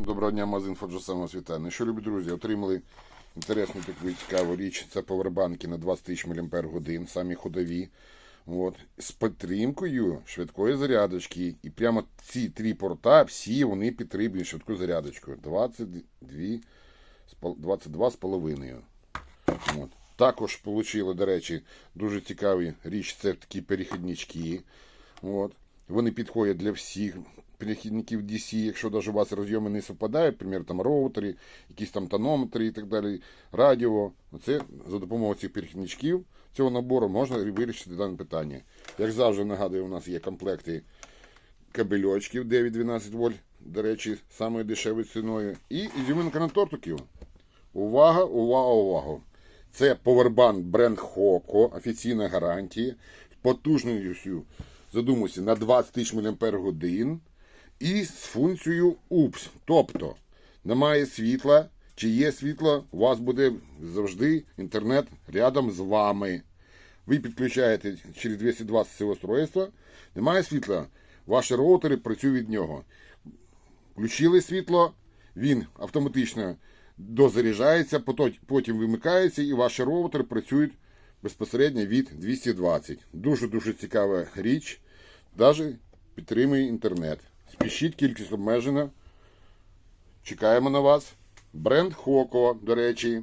Всім доброго дня, магазин Фоджасама Світа. Ну що, любі друзі, отримали інтересну таку цікаву річ. Це повербанки на 20 тисяч мАч, самі ходові. От, з підтримкою швидкої зарядочки. І прямо ці три порта, всі вони підтримують швидку зарядочку. 22, з 22 з половиною. От. Також отримали, до речі, дуже цікаві річ. Це такі перехіднички. От. Вони підходять для всіх перехідників DC, якщо навіть у вас розйоми не совпадають, наприклад, там роутери, якісь там тонометри і так далі, радіо. Це за допомогою цих перехідничків цього набору можна вирішити дане питання. Як завжди нагадую, у нас є комплекти кабельочків 9-12 вольт, до речі, самою дешевою ціною. І ізюминка на тортиків. Увага, увага, увага! Це повербанк бренд Хоко, офіційна гарантія, потужністю, задумуйся, на 20 тисяч мАч і з функцією УПС. Тобто, немає світла, чи є світло, у вас буде завжди інтернет рядом з вами. Ви підключаєте через 220 це устройство, немає світла, ваші роутери працюють від нього. Включили світло, він автоматично дозаряджається, потім вимикається і ваші роутери працюють безпосередньо від 220. Дуже-дуже цікава річ. Навіть підтримує інтернет. Спішіть, кількість обмежена. Чекаємо на вас. Бренд Хоко, до речі.